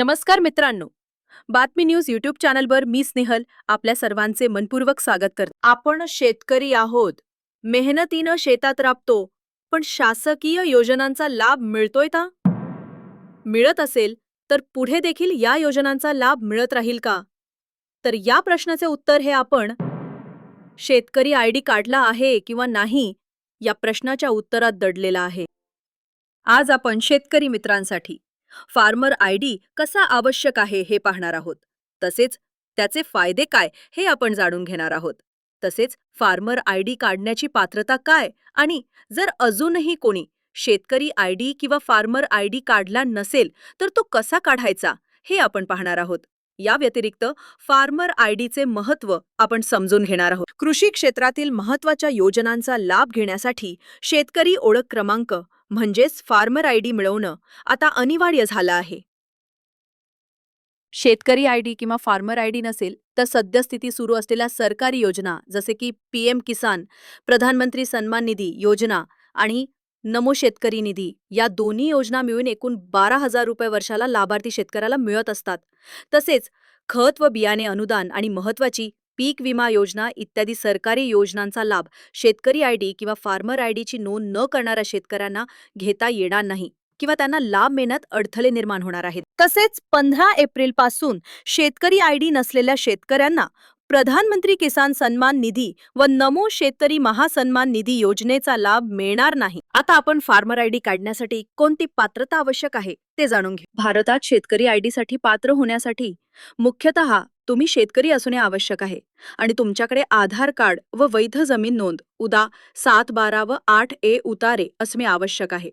नमस्कार मित्रांनो. बातमी न्यूज युट्यूब चॅनलवर मी स्नेहल आपल्या सर्वांचे मनपूर्वक स्वागत करते. आपण शेतकरी आहोत. मेहनतीनं शेतात राबतो पण शासकीय योजनांचा लाभ मिळतोय का? मिळत असेल तर पुढे देखील या योजनांचा लाभ मिळत राहील का? तर या प्रश्नाचे उत्तर हे आपण शेतकरी आय डी काढला आहे किंवा नाही या प्रश्नाच्या उत्तरात दडलेला आहे. आज आपण शेतकरी मित्रांसाठी फार्मर आय डी कसा आवश्यक आहे हे पाहणार आहोत. तसेच त्याचे फायदे काय हे आपण जाणून घेणार आहोत. तसेच फार्मर आय डी काढण्याची पात्रता काय आणि जर अजूनही कोणी शेतकरी आय डी किंवा फार्मर आय डी काढला नसेल तर तो कसा काढायचा हे आपण पाहणार आहोत. या व्यतिरिक्त फार्मर आय डीचे महत्त्व आपण समजून घेणार आहोत. कृषी क्षेत्रातील महत्त्वाच्या योजनांचा लाभ घेण्यासाठी शेतकरी ओळख क्रमांक म्हणजेच फार्मर आय डी मिळवणं आता अनिवार्य झालं आहे. शेतकरी आय डी किंवा फार्मर आय डी नसेल तर सद्यस्थिती सुरू असलेल्या सरकारी योजना जसे की पीएम किसान प्रधानमंत्री सन्मान निधी योजना आणि नमो शेतकरी निधी. या दोन्ही योजना मिळून एकूण बारा हजार रुपये वर्षाला लाभार्थी शेतकऱ्याला मिळत असतात. तसेच खत व बियाणे अनुदान आणि महत्त्वाची पीक विमा योजना इत्यादी सरकारी योजनांचा लाभ शेतकरी आय डी किंवा फार्मर आय डीची नोंद न करणाऱ्या शेतकऱ्यांना घेता येणार नाही किंवा त्यांना लाभ मिळण्यात अडथळे निर्माण होणार आहेत. तसेच पंधरा एप्रिलपासून शेतकरी आय डी नसलेल्या शेतकऱ्यांना प्रधानमंत्री किसान सन्मान निधी व नमो शेतकरी महासन्मान निधी योजनेचा लाभ मिळणार नाही. आता आपण फार्मर आय डी काढण्यासाठी कोणती पात्रता आवश्यक आहे ते जाणून घेऊ. भारतात शेतकरी आय डी साठी पात्र होण्यासाठी मुख्यतः तुम्ही शेतकरी असणे आवश्यक आहे. आणि तुमच्याकडे आधार कार्ड व वैध जमीन नोंद उदा सात बारा व आठ ए उतारे असणे आवश्यक आहे.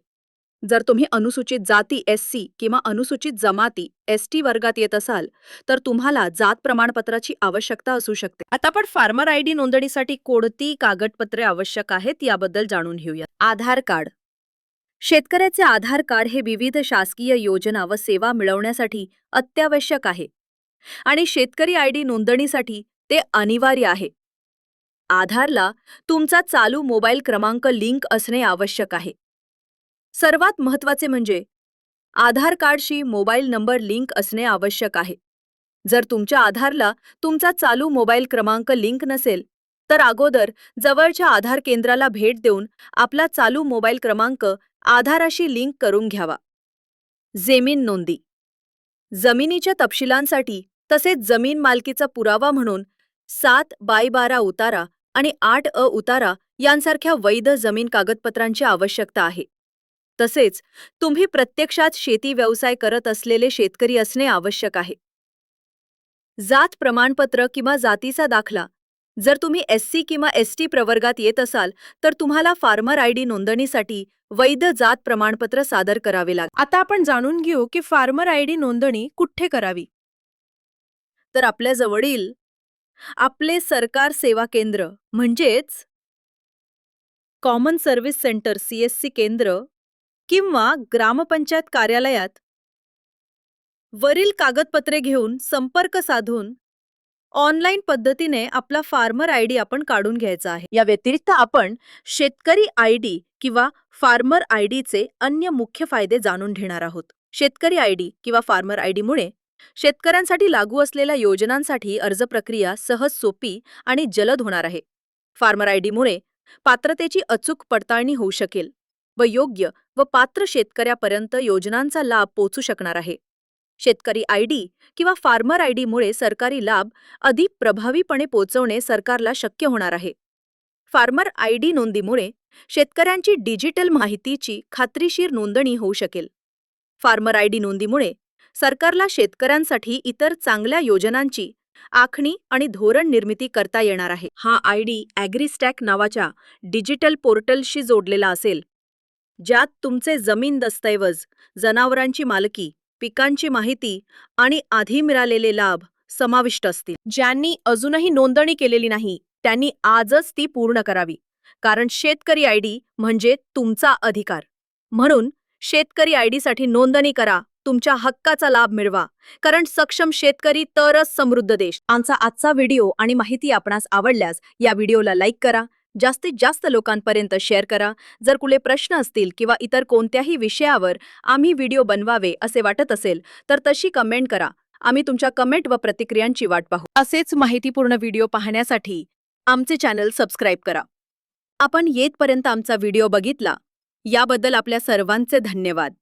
जर तुम्ही अनुसूचित जाती एस सी किंवा अनुसूचित जमाती एस टी वर्गात येत असाल तर तुम्हाला जात प्रमाणपत्राची आवश्यकता असू शकते. आता आपण फार्मर आय डी नोंदणीसाठी कोणती कागदपत्रे आवश्यक आहेत याबद्दल जाणून घेऊया आधार कार्ड. शेतकऱ्याचे आधार कार्ड हे विविध शासकीय योजना व सेवा मिळवण्यासाठी अत्यावश्यक आहे. आणि शेतकरी आय डी नोंदणीसाठी ते अनिवार्य आहे. आधारला तुमचा चालू मोबाईल क्रमांक लिंक असणे आवश्यक आहे. सर्वात महत्त्वाचे म्हणजे आधार कार्डशी मोबाईल नंबर लिंक असणे आवश्यक आहे. जर तुमच्या आधारला तुमचा चालू मोबाईल क्रमांक लिंक नसेल तर अगोदर जवळच्या आधार केंद्राला भेट देऊन आपला चालू मोबाईल क्रमांक आधाराशी लिंक करून घ्यावा. जेमीन नोंदी. जमिनीच्या तपशिलांसाठी तसेच जमीन मालकीचा पुरावा म्हणून सात बाय बारा उतारा आणि आठ अ उतारा यांसारख्या वैध जमीन कागदपत्रांची आवश्यकता आहे. तसेच तुम्ही प्रत्यक्षात शेती व्यवसाय करत असलेले शेतकरी असणे आवश्यक आहे. जात प्रमाणपत्र किंवा जातीचा दाखला. जर तुम्ही एस सी किंवा एस टी प्रवर्गात येत असाल तर तुम्हाला फार्मर आय डी नोंदणीसाठी वैध जात प्रमाणपत्र सादर करावे लागेल. आता आपण जाणून घेऊ की फार्मर आय डी नोंदणी कुठे करावी? तर आपल्या जवळील आपले सरकार सेवा केंद्र म्हणजेच कॉमन सर्व्हिस सेंटर सीएससी केंद्र किंवा ग्रामपंचायत कार्यालयात वरील कागदपत्रे घेऊन संपर्क साधून ऑनलाईन पद्धतीने आपला फार्मर आय डी आपण काढून घ्यायचा आहे. या व्यतिरिक्त आपण शेतकरी आय डी किंवा फार्मर आय डीचे अन्य मुख्य फायदे जाणून घेणार आहोत. शेतकरी आय डी किंवा फार्मर आय डीमुळे शेतकऱ्यांसाठी लागू असलेल्या योजनांसाठी अर्ज प्रक्रिया सहज सोपी आणि जलद होणार आहे. फार्मर आय डीमुळे पात्रतेची अचूक पडताळणी होऊ शकेल. व योग्य व पात्र शेतकऱ्यापर्यंत योजनांचा लाभ पोचू शकणार आहे. शेतकरी आय डी किंवा फार्मर आयडीमुळे सरकारी लाभ अधिक प्रभावीपणे पोचवणे सरकारला शक्य होणार आहे. फार्मर आय डी नोंदीमुळे शेतकऱ्यांची डिजिटल माहितीची खात्रीशीर नोंदणी होऊ शकेल. फार्मर आय डी नोंदीमुळे सरकारला शेतकऱ्यांसाठी इतर चांगल्या योजनांची आखणी आणि धोरण निर्मिती करता येणार आहे. हा आय डी ॲग्रीस्टॅक नावाच्या डिजिटल पोर्टलशी जोडलेला असेल. ज्यात तुमचे जमीन दस्तऐवज जनावरांची मालकी पिकांची माहिती आणि आधी मिळालेले लाभ समाविष्ट असतील. ज्यांनी अजूनही नोंदणी केलेली नाही त्यांनी आजच ती पूर्ण करावी. कारण शेतकरी आय डी म्हणजे तुमचा अधिकार. म्हणून शेतकरी आय डीसाठी नोंदणी करा तुमच्या हक्काचा लाभ मिळवा. कारण सक्षम शेतकरी तरच समृद्ध देश. आमचा आजचा व्हिडिओ आणि माहिती आपणास आवडल्यास या व्हिडिओला लाईक करा जास्तीत जास्त लोकांपर्यंत शेअर करा. जर कुठले प्रश्न असतील किंवा इतर कोणत्याही विषयावर आम्ही व्हिडिओ बनवावे असे वाटत असेल तर तशी कमेंट करा. आम्ही तुमच्या कमेंट व प्रतिक्रियांची वाट पाहू. असेच माहितीपूर्ण व्हिडिओ पाहण्यासाठी आमचे चॅनल सबस्क्राईब करा. आपण येतपर्यंत आमचा व्हिडिओ बघितला. याबद्दल आपल्या सर्वांचे धन्यवाद.